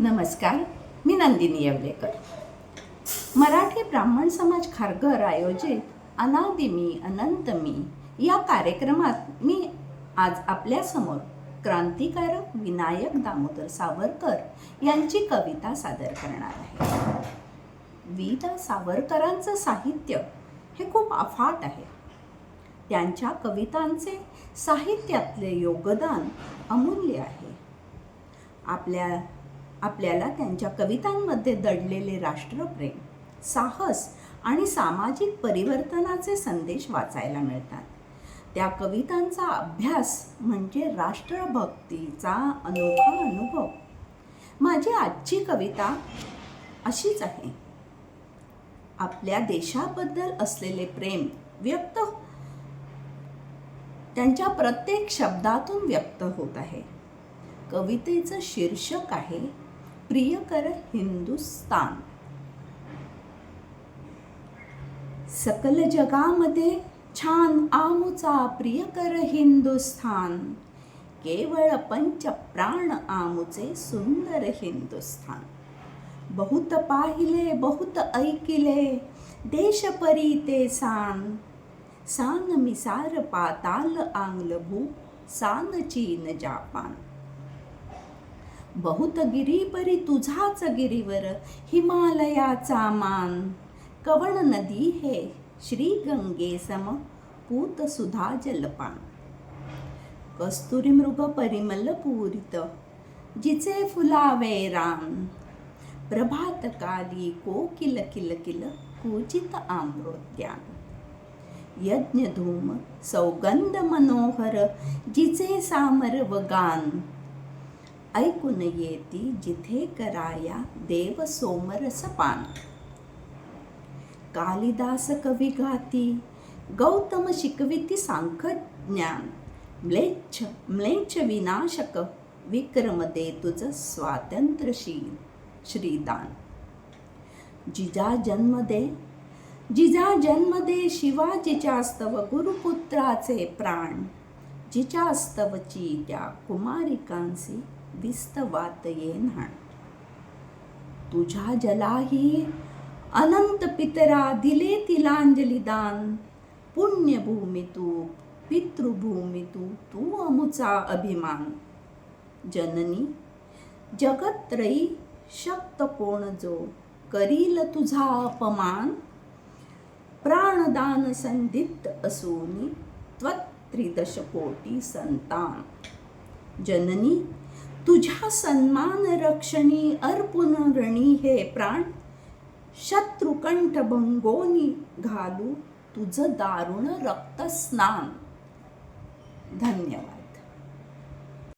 नमस्कार मी नंदिनी येवलेकर. मराठी ब्राह्मण समाज खारघर आयोजित अनादि मी अनंत मी या कार्यक्रमात मी आज आपल्यासमोर क्रांतिकारक विनायक दामोदर सावरकर यांची कविता सादर करणार आहे. विदा सावरकरांचं साहित्य हे खूप अफाट आहे. त्यांच्या कवितांचे साहित्यातले योगदान अमूल्य आहे. आपल्या आपल्याला त्यांच्या कवितांमध्ये दडलेले राष्ट्रप्रेम साहस आणि सामाजिक परिवर्तनाचे संदेश वाचायला मिळतात. त्या कवितांचा अभ्यास म्हणजे राष्ट्रभक्तीचा अनोखा अनुभव. माझी आजची कविता अशीच आहे. आपल्या देशाबद्दल असलेले प्रेम व्यक्त हो-, त्यांच्या प्रत्येक शब्दातून व्यक्त होत आहे. कवितेचं शीर्षक आहे प्रियकर हिंदुस्तान सकल जगामध्ये छान आमुचा प्रियकर हिंदुस्थान केवळ पंच प्राण आमुचे सुंदर हिंदुस्थान बहुत पाहिले बहुत ऐकिले देश परी ते सान सान मिसार पाताल आंग्लभू सान चीन जापान बहुत गिरी परी तुझाच गिरीवर हिमालयाचा मान. कवण नदी हे श्री गंगे सम पूत सुधा जलपान. कस्तुरी मृग परिमल पूरित जिचे फुलावे रान. प्रभात काली कोकिल किल किल कूचित आम्रोद्यान. यज्ञ धूम सौगंध मनोहर जिचे सामर गान ऐकून येती जिथे कराया देव सोमरस पान कालिदास कवी गाती गौतम शिकविती सांख ज्ञान म्लेच्छ म्लेच्छ विनाशक विक्रम दे तुझ स्वातंत्र्यशील श्रीदान. जिजा जन्म दे जिजा जन्म दे शिवाजीच्या स्तव गुरुपुत्राचे प्राण. जिच्या त्या कुमारिकांसी विस्तवात ये न्हाण. तुझ्या जलाही अनंत पितरा दिले तिलांजली दान. पुण्यभूमी तू पितृभूमी तू तू अमुचा अभिमान. जननी जगत्रयी शक्त कोण जो करील तुझा अपमान? प्राणदान संदिग्ध असूनी त्वत्रिदश कोटी संतान. जननी तुझ्या सन्मान रक्षणी अर्पुन रणी हे प्राण. शत्रुकंठ भंगोनी घालू तुझं दारुण रक्तस्नान धन्यवाद.